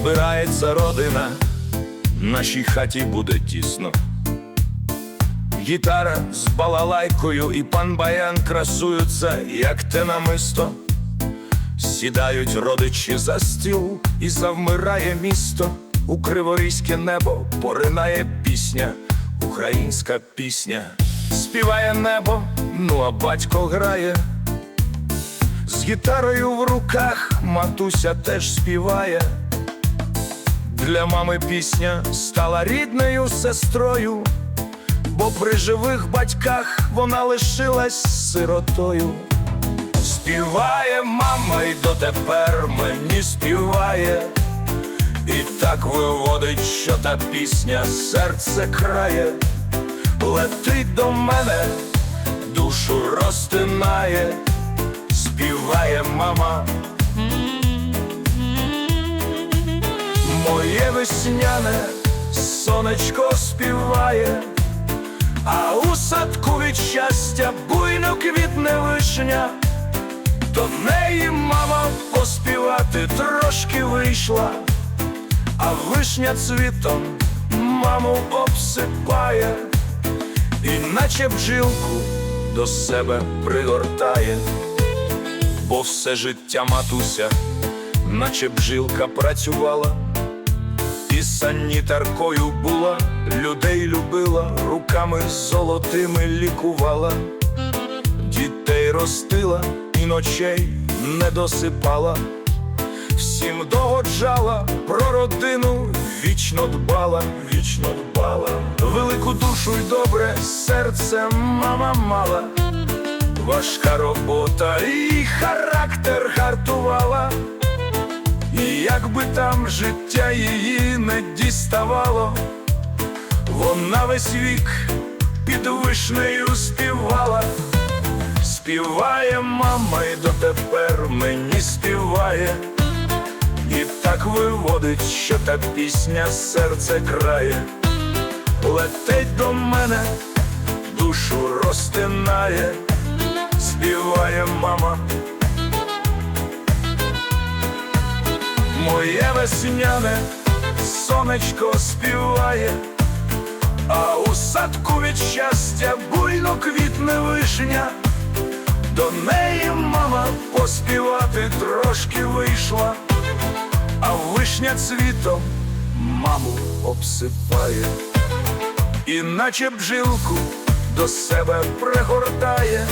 збирається родина, нашій хаті буде тісно. Гітара з балалайкою і пан Баян красуються, як те намисто. Сідають родичі за стіл і завмирає місто. У криворізьке небо поринає пісня, українська пісня. Співає небо, ну а батько грає. З гітарою в руках матуся теж співає. Для мами пісня стала рідною сестрою, бо при живих батьках вона лишилась сиротою. Співає мама і дотепер мені співає, і так виводить, що та пісня серце крає, летить до мене, душу розтинає, співає мама. Моє весняне сонечко співає, а у садку від щастя буйно квітне вишня. До неї мама поспівати трошки вийшла, а вишня цвітом маму обсипає, і наче бджілку до себе пригортає, бо все життя матуся, наче бджілка працювала, і санітаркою була, людей любила, руками золотими лікувала. Дітей ростила і ночей не досипала, всім догоджала про родину, вічно дбала, вічно дбала, велику душу й добре серце мама мала, важка робота і характер гартувала, і якби там життя її не діставало, вона весь вік під вишнею співала. Співає мама і дотепер мені співає, і так виводить, що та пісня серце крає, летить до мене, душу розтинає, співає мама. Моє весняне сонечко співає, а у садку від щастя буйно квітне вишня. До неї мама поспівати трошки вийшла, а вишня цвітом маму обсипає, і наче бжилку до себе пригортає,